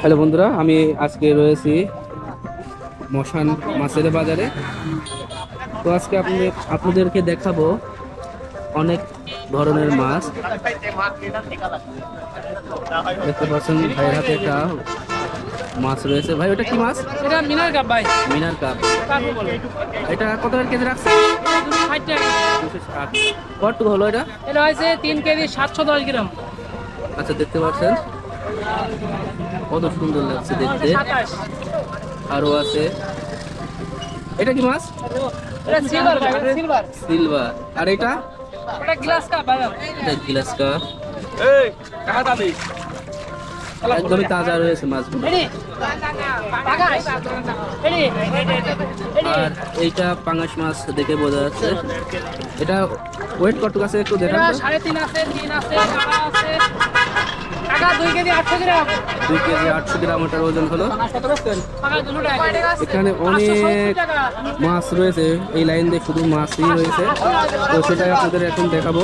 Hello বন্ধুরা আমি আজকে রয়েছি মশান মাছের বাজারে। তো আজকে আপনি আপনাদেরকে দেখাবো অনেক ধরনের মাছ। দেখতে পাচ্ছেন ভাইয়ের হাতে একটা মাছ রয়েছে। ভাই ওটা কি মাছ? এটা মিনার কাপ ভাই। মিনার কাপ। এটা কত কেজি রাখছে কতটুকু হলো এটা? এটা হয়েছে তিন কেজি সাতশো দশ গ্রাম। আচ্ছা দেখতে পাচ্ছেন। কত সুন্দর লাগছে দেখতে। আরও আছে। এটা কি মাছ? এটা সিলভার ভাই সিলভার সিলভার আর এটা? এটা গ্লাস কাপ এটা গ্লাস কাপ একদমই তাজা রয়েছে মাছগুলো। আর এইটা পাঙাশ মাছ দেখে বোঝা যাচ্ছে। এটা ওয়েট কতটুকু আছে একটু দেখা সাড়ে তিন আছে তিন আছে। দুই কেজি আটশো গ্রাম ওটার ওজন হলো। এখানে অনেক মাছ রয়েছে। এই লাইন দিয়ে শুধু মাছই রয়েছে। তো সেটাই আপনাদের এখন দেখাবো।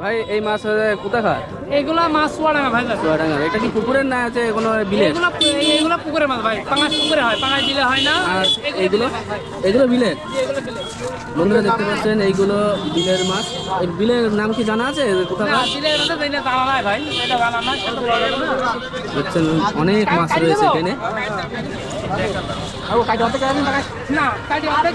ভাই এই মাছ কোথাকার? এইগুলা মাছ চুয়াডাঙ্গা ভাই যাবে এটা কি পুকুরের না আছে কোনো বিলের এইগুলা এইগুলা পুকুরে মাছ ভাই পাঙাশ পুকুরে হয় পাঙাশ দিলে হয় না। আর এগুলো বিলের এগুলো? দিলে। বন্ধুরা দেখতে পাচ্ছেন এইগুলো বিলের মাছ। এই বিলের নাম কি জানা আছে? না কোথাকার? দিলে এটা দিলে জানা নাই ভাই। এটা জানা বলা না। দেখছেন অনেক মাছ রয়েছে এখানে। না কাটি অর্ধেক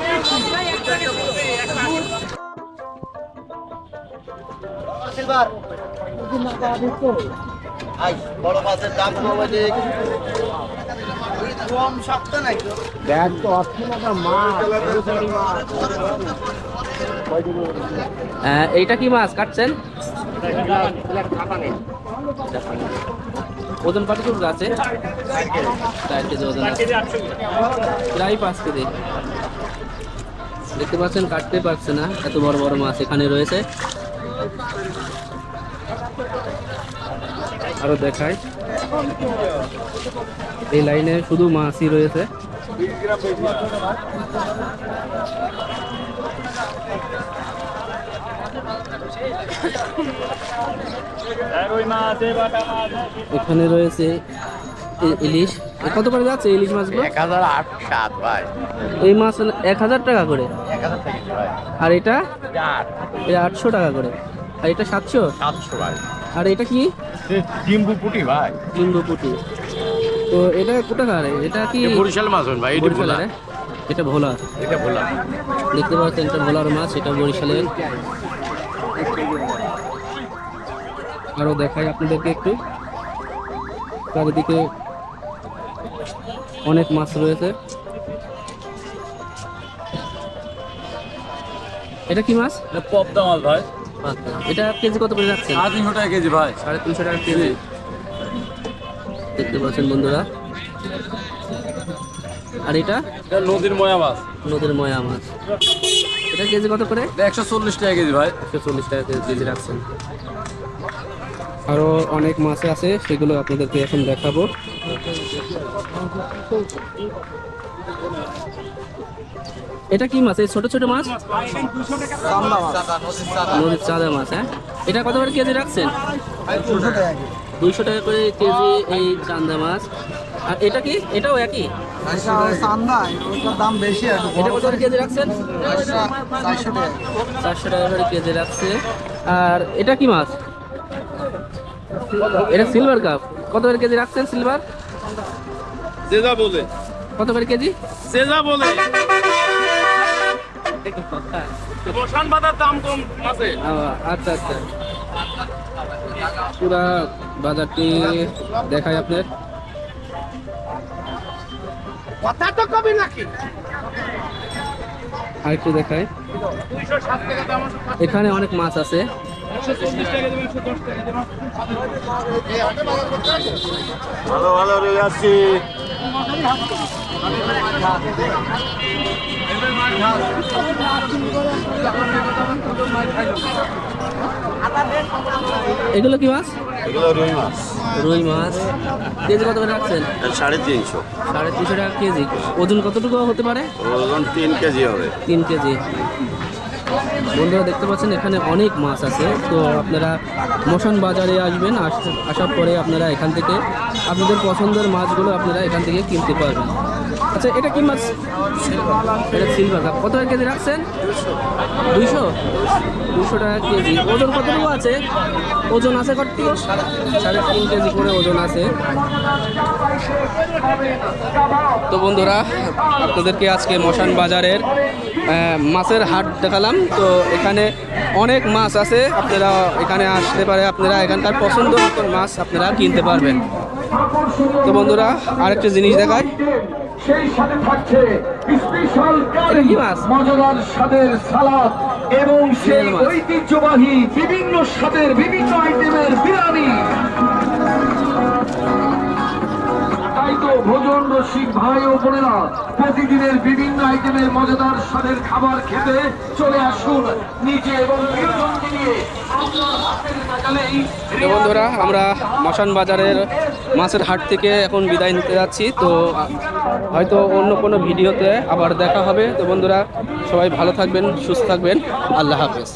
আই বড় মাছের দাম কমে কম শক্ত নাই দেখ তো অর্থনগর মাছ। সরু মাছ আহ, এইটা কি মাছ? কাটছেন? ওজন আছে? চার কেজি ওজন আছে। প্রায় পাঁচ কেজি। দেখতে পাচ্ছেন কাটতে পারছে না। এত বড় বড় মাছ এখানে রয়েছে। আরও দেখাই। এই লাইনে শুধু মাছই রয়েছে। এখানে রয়েছে ইলিশ। কত করে যাচ্ছে ইলিশ মাছগুলো? এক হাজার আট সাত ভাই। এই মাছ এক হাজার টাকা করে। আর এটা আটশো টাকা করে। আর এটা সাতশো? সাতশো ভাই। আর এটা কি? ডিম্বু পুটি ভাই। লিঙ্গ পুটি। তো এটা কোথাকার? এটা কি বরিশাল মাছ ভাই এটা ভোলা। এটা ভোলা। এটা ভোলা। দেখতে পাচ্ছেন এটা ভোলার মাছ এটা বরিশালের। আরও দেখাই আপনাদেরকে একটু। চারিদিকে অনেক মাছ রয়েছে। এটা কি মাছ? পদ্মা মাছ ভাই। এটা কেজি কত করে যাচ্ছে? সাড়ে তিনশো টাকা কেজি ভাই। সাড়ে তিনশো টাকা কেজি। দেখতে পাচ্ছেন বন্ধুরা। আর এটা? এটা নদীর ময়া মাছ। নদীর ময়া মাছ। এটা কেজি কত করে? একশো চল্লিশ টাকা কেজি ভাই। একশো চল্লিশ টাকা কেজি রাখছেন। আরও অনেক মাছ আছে সেগুলো আপনাদেরকে এখন দেখাবো। এটা কি মাছ? এই ছোট ছোট মাছ? নদীর চাঁদা মাছ হ্যাঁ? এটা কত করে কেজি রাখছেন? দুইশো টাকা করে কেজি এই চান্দা মাছ। আর এটা কি? এটাও একই? দাম বেশি এটা কত করে কেজি রাখছেন? চারশো টাকা করে কেজি রাখছে। আর এটা কি মাছ? এটা সিলভার কাপ। কত করে কেজি রাখছেন সিলভার? সেজা বলে। কত করে কেজি? সেজা বলে। দাম কম আছে। আচ্ছা আচ্ছা। পুরা বাজারটি দেখায় আপনার। কথা তো কবি নাকি? আর একটু দেখায় এখানে অনেক মাছ আছে। ভালো ভালো রয়ে আছি এগুলো কি মাছ? এগুলো রুই মাছ। রুই মাছ। কেজি কত করে রাখছেন? সাড়ে তিনশো। সাড়ে তিনশো টাকা কেজি। ওজন কতটুকু হতে পারে? ওজন তিন কেজি হবে। তিন কেজি। বন্ধুরা দেখতে পাচ্ছেন এখানে অনেক মাছ আছে। তো আপনারা মশান বাজারে আসবেন আস- আসার পরে আপনারা এখান থেকে আপনাদের পছন্দের মাছগুলো আপনারা এখান থেকে কিনতে পারবেন। আচ্ছা এটা কি মাছ? এটা সিলভার কাপ কত কেজি রাখছেন? দুইশো? দুশো টাকা কেজি। ওজন কতটুকু আছে? ওজন আছে কত সাড়ে তিন কেজি করে ওজন আছে। তো বন্ধুরা, আপনাদেরকে আজকে মশান বাজারের মাছের হাট দেখালাম। তো এখানে অনেক মাছ আছে। আপনারা এখানে আসতে পারে, আপনারা এখানকার পছন্দ মতন মাছ আপনারা কিনতে পারবেন। তো বন্ধুরা, আরেকটা জিনিস দেখায় সেই সাথে থাকছে স্পেশাল মজাদার স্বাদের সালাদ এবং সেই ঐতিহ্যবাহী বিভিন্ন স্বাদের বিভিন্ন আইটেমের বিরিয়ানি। তাই তো ভোজন রসিক ভাই ও বোনেরা প্রতিদিনের বিভিন্ন আইটেমের মজাদার স্বাদের খাবার খেতে চলে আসুন নিজে এবং প্রিয়জনকে নিয়ে। বন্ধুরা আমরা মশান বাজারের মাছের হাট থেকে এখন বিদায় নিতে যাচ্ছি। তো, হয়তো অন্য কোনো ভিডিওতে আবার দেখা হবে। তো বন্ধুরা, সবাই ভালো থাকবেন, সুস্থ থাকবেন। আল্লাহ হাফেজ।